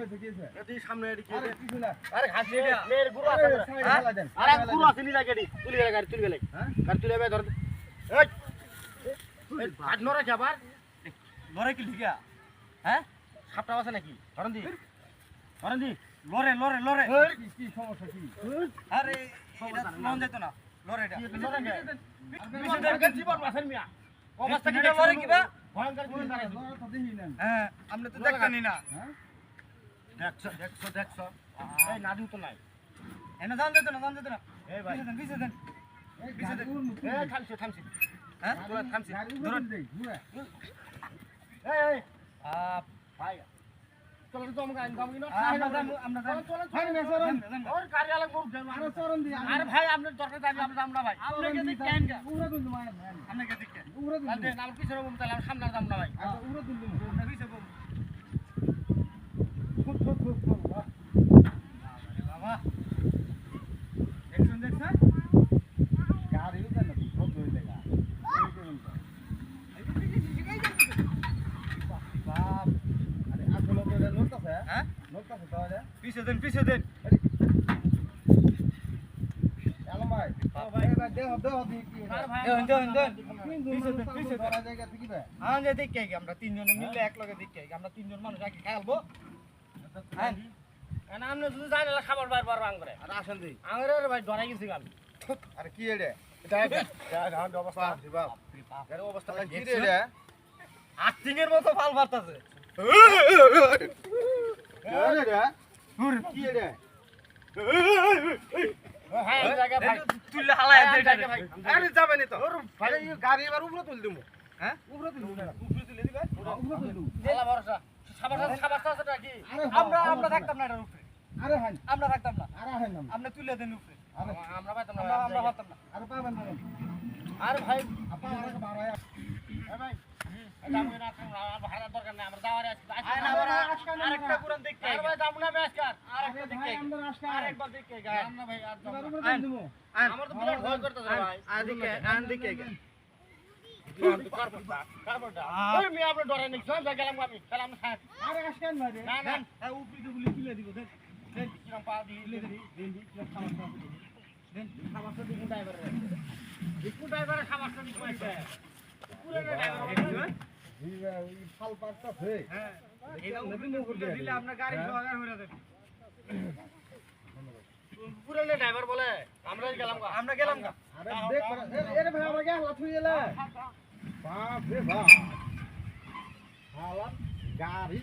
সামনে আরে ঘাসি মেয়ের গুরু আছে আরে হ্যাঁ? ফেলাই দেন, আরে সাইডে গুরু আছে নি লাগে তুলি গেলে গাড়ি তুলি গেলে হ্যাঁ? গাড়ি তুলি গেলে ধর। এই! এই নরে কি আবার? কি লিখা হ্যাঁ? সাপটা আছে নাকি? ধরেন দি ধরেন দি লরে লরে লরে কি- কি সমস্যা কি? আরে এটা মন যেত না। লড়ে এটা। লরে কে? আর বিশাল করে জীবন বাঁচেন মিয়া। অবস্থা কি এটা কিবা? ভয়ঙ্কর কি ধরা তো। হ্যাঁ দেখতানি না। হ্যাঁ? দেখছ দেখছ দেখছ। এই নাদিও তো নাই। এনে জান যেত না জান যেত না। এই ভাই। পিছে দেন পিছে দেন। এই থামছি থামছি। হ্যাঁ? তোরা থামছি। ঘুরে। এই ভাই। চলো তো আইন আমরা আমরা চলো চলো ভাই, না, ওর দেন আরে চরণ দি, আরে। ভাই আপনার দরকার ভাই। দি, কেন। আমরা তাহলে আমার পিছনে তাহলে আমার সামনে দাম না ভাই। আমরা পিছে বল ফুট, ফুট, ফুট, ফুট, বাহ। বাবা দেখছেন দেখছেন গাড়িও দেন না, সব ধরে দেখা। এই করুন তো। বাপ, আরে আসলে তো এটা নড়তাছে, হ্যাঁ নড়তাছে তাহলে। পিছে দেন পিছে দেন আলম ভাই, এই ভাই, দেহ, দেহ দিয়ে কি এটা? আরে ভাই দেন, দেন, দেন। তিনজন পিছে আমরা তিনজনে মিলে এক লগে দেখে কি আমরা তিনজন মানুষ আগে খেলব হ্যাঁ। আপনি যদি জানেন খাবার বাইর পারব আঙ্গরে আরে আসেন দি। আঙ্গরে ভাই ডরাই গেছি গাল আরে কি রে অবস্থা। আরে কি দেখছ? রে এটা? আস্তিং এর মতো ফাল মারতাছে। গাড়ি এবার উপরে তুল। হ্যাঁ উপরে তুল তুলে দিবে ভরসা আমরা আমরা থাকতাম না এটার উপরে। আরে হ্যাঁ আমরা থাকতাম না। আরে হ্যাঁ আমরা তুলে দেন উপরে আমরা পাইতাম না আমরা পারতাম না আরে পাবেন আর ভাই আপা আরে বাড়ায় এটা আমি না থাকব না, আমার ভাড়ার দরকার নেই আমরা যাওয়ার আছে আয় না আরে আমরা আজকাল না। আরেকটা কুরআন দেখতে আর ভাই যাব না বেশকার আরে। ভাই আমরা আসকা আরেকবার দেখে গায় না ভাই আর যাব এবার না। উপরে তুল দিমু আমার তো বিরাট ভয় করতেছে ভাই। আর দিকে আন দিকে। কারবারটা ওই মেয়ে আপনি ডরে নাকি সব গেলাম আমি। গেলাম না স্যার আরে আসকেন ভাই রে। না না। হ্যাঁ খাবার খাওয়া দিই দেন খাবারটা দিই ড্রাইভারের একটু ড্রাইভারের খাবারটা দিই কইছে পুরো ড্রাইভার এই ফাল পারতা ফে হ্যাঁ এটা উপরে দিলে আপনার গাড়ি সহকার হয়ে যাবে। পুরো ড্রাইভার বলে আমরা গেলাম গা আমরা গেলাম গা। আরে দেখ এরে ভাই আমরা গেলাম লাথুই এলা। বাপ রে বাপ। হালা গাড়ি